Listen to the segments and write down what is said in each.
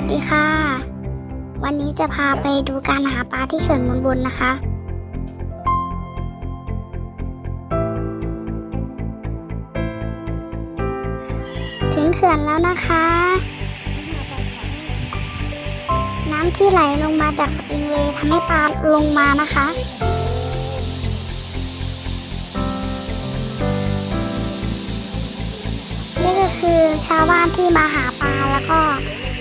วัสดีค่ะ วันนี้จะพาไปดูการหาปลาที่เขื่อนมูลบุญนะคะ ถึงเขื่อนแล้วนะคะ น้ำที่ไหลลงมาจากสปริงเวย์ทำให้ปลาลงมานะคะนี่ก็คือชาวบ้านที่มาหาปลาแล้วก็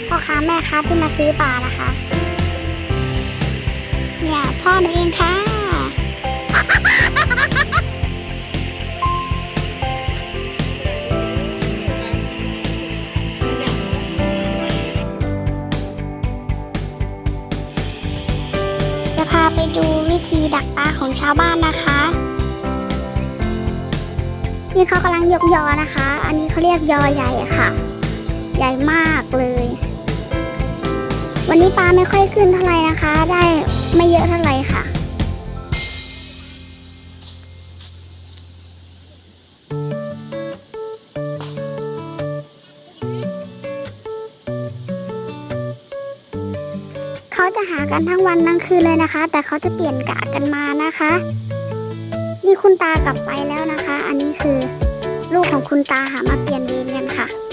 พ่อค้าแม่ค้าที่มาซื้อปลานะคะ เนี่ยพ่อหนูเองค่ะ จะพาไปดูวิธีดักปลาของชาวบ้านนะคะนี่เขากำลังยกยอนะคะ อันนี้เขาเรียกยอใหญ่ค่ะ ใหญ่มากเลย วันนี้ปลาไม่ค่อยขึ้นเท่าไหร่นะคะ ได้ไม่เยอะเท่าไหร่ค่ะ เขาจะหากันทั้งวันทั้งคืนเลยนะคะ แต่เขาจะเปลี่ยนกะกันมานะคะ นี่คุณตากลับไปแล้วนะคะ อันนี้คือ ลูกของคุณตาหามาเปลี่ยนเวรกันค่ะ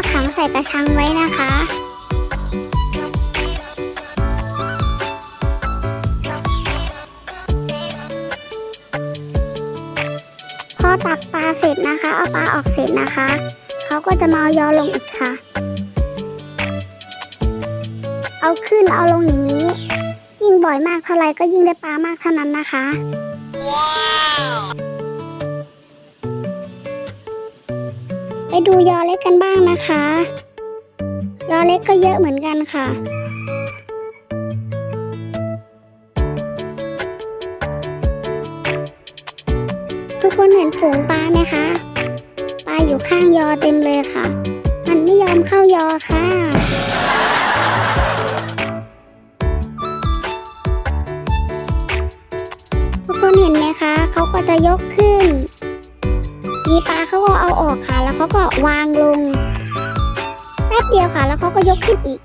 ก็ขังใส่กระชังไว้นะคะพอตักปลาเสร็จนะคะ เอาปลาออกเสร็จนะคะ เขาก็จะมาเอายอลงอีกค่ะ เอาขึ้นเอาลงอย่างนี้ ยิ่งบ่อยมากเท่าไรก็ยิ่งได้ปลามากเท่านั้นนะคะไป ดูยอเล็กกันบ้างนะคะ ยอเล็กก็เยอะเหมือนกันค่ะทุกคนเห็นฝูงปลาไหมคะ ปลาอยู่ข้างยอเต็มเลยค่ะ มันไม่ยอมเข้ายอค่ะ ทุกคนเห็นไหมคะ เขาก็จะยกขึ้น มีปลาเขาก็เอาออกค่ะ แล้วเขาก็วางลงแป๊บเดียวค่ะ แล้วเขาก็ยกขึ้นอีก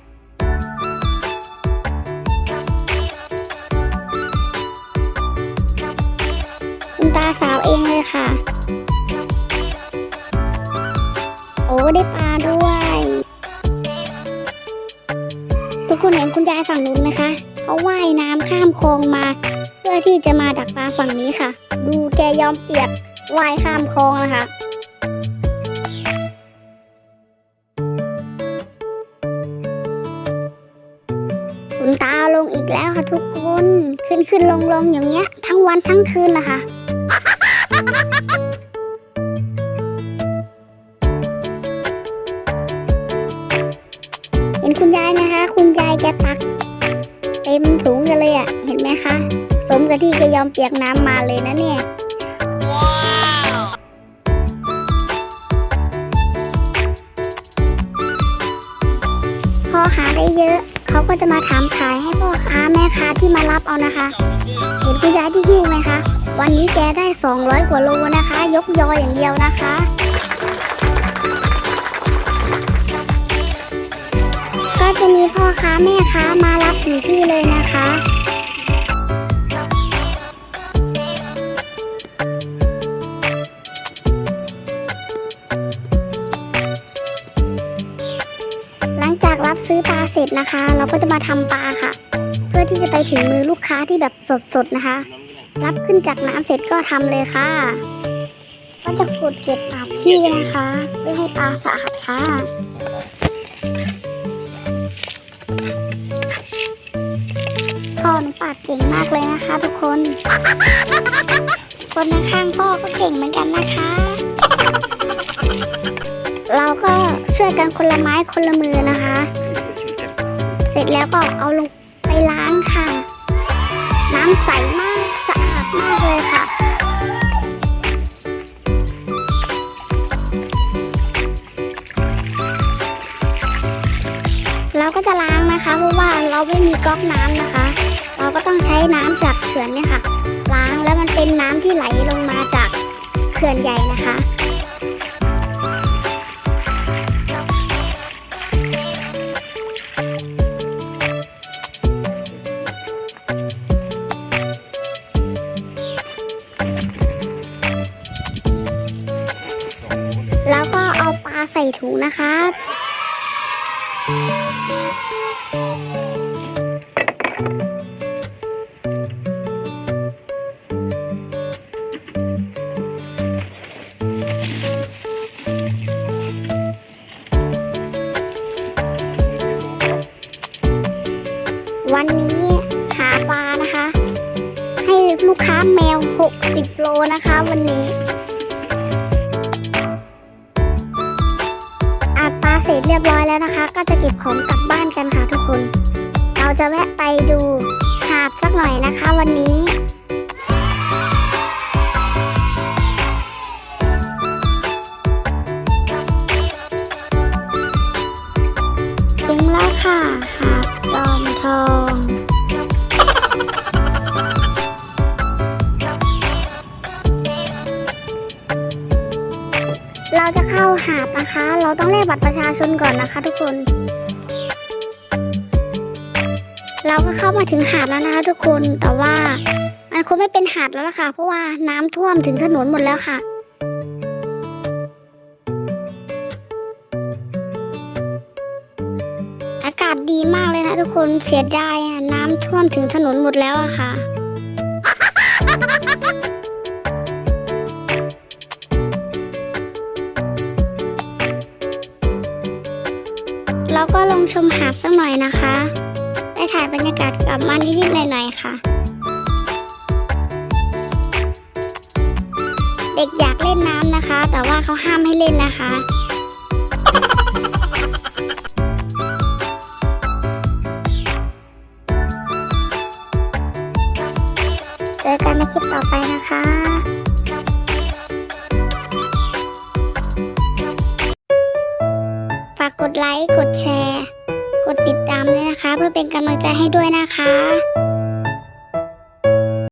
คุณตาสาวเองเลยค่ะ โอ้ได้ปลาด้วย ทุกคนเห็นคุณยายฝั่งนู้นไหมคะเขาว่ายน้ำข้ามคลองมา เพื่อที่จะมาดักปลาฝั่งนี้ค่ะ ดูแกยอมเปียก ว่ายข้ามคลองนะคะคุณตาลงอีกแล้วค่ะทุกคน ขึ้นขึ้นลงลงอย่างเงี้ย ทั้งวันทั้งคืนละค่ะเห็นคุณยายนะคะ คุณยายแกตัก เต็มถุงกันเลยอะ่ะ เห็นไหมคะ สมกับที่แกยอมเปียกน้ำมาเลยนะเนี่ย พอหาได้เยอะ เขาก็จะมาถามขายให้พ่อค้าแม่ค้าที่มารับเอานะคะ เห็นคุณยายที่หิ้วไหมคะ วันนี้แกได้ 200 กว่าโลนะคะ ยกยออย่างเดียวนะคะก็จะมีพ่อค้าแม่ค้ามารับถึงที่เลยนะคะ ร็จนะคะ เราก็จะมาทำปลาค่ะ เพื่อที่จะไปถึงมือลูกค้าที่แบบสดๆนะคะ รับขึ้นจากน้ำเสร็จก็ทำเลยค่ะ ก็จะขุดเก็บปาดขี้นะคะ เพื่อให้ปลาสะอาดค่ะพ่อหนูปาดเก่งมากเลยนะคะ ทุกคน คนข้างพ่อก็เก่งเหมือนกันนะคะ เราก็ช่วยกันคนละไม้คนละมือนะคะ เสร็จแล้วก็เอาลงไปล้างค่ะ น้ำใสมากสะอาดมากเลยค่ะ เราก็จะล้างนะคะ เพราะว่าเราไม่มีก๊อกน้ำนะคะ เราก็ต้องใช้น้ำจากเขื่อนเนี่ยค่ะ ล้างแล้วมันเป็นน้ำที่ไหลลงมาจากเขื่อนใหญ่นะคะ ใส่ถุงนะคะวันนี้หาปลานะคะ ให้ลูกค้าแมว 60 โลนะคะวันนี้ ร็จเรียบร้อยแล้วนะคะ ก็จะเก็บของกลับบ้านกันค่ะทุกคน เราจะแวะไปดูหาดสักหน่อยนะคะวันนี้ถึงแล้วค่ะ เราจะเข้าหาดนะคะ เราต้องแลกบัตรประชาชนก่อนนะคะ ทุกคน เราก็เข้ามาถึงหาดแล้วนะคะ ทุกคน แต่ว่ามันคงไม่เป็นหาดแล้วล่ะค่ะ เพราะว่าน้ำท่วมถึงถนนหมดแล้วค่ะ อากาศดีมากเลยนะทุกคน เสียดายอะน้ำท่วมถึงถนนหมดแล้วอะค่ะ ก็ลงชมหาดสักหน่อยนะคะ ได้ถ่ายบรรยากาศกลับมานิดๆหน่อยๆค่ะ เด็กอยากเล่นน้ำนะคะ แต่ว่าเขาห้ามให้เล่นนะคะเจอกันในคลิปต่อไปนะคะากกดไลค์ กดแชร์ กดติดตามด้วยนะคะ เพื่อเป็นกำลังใจให้ด้วยนะคะ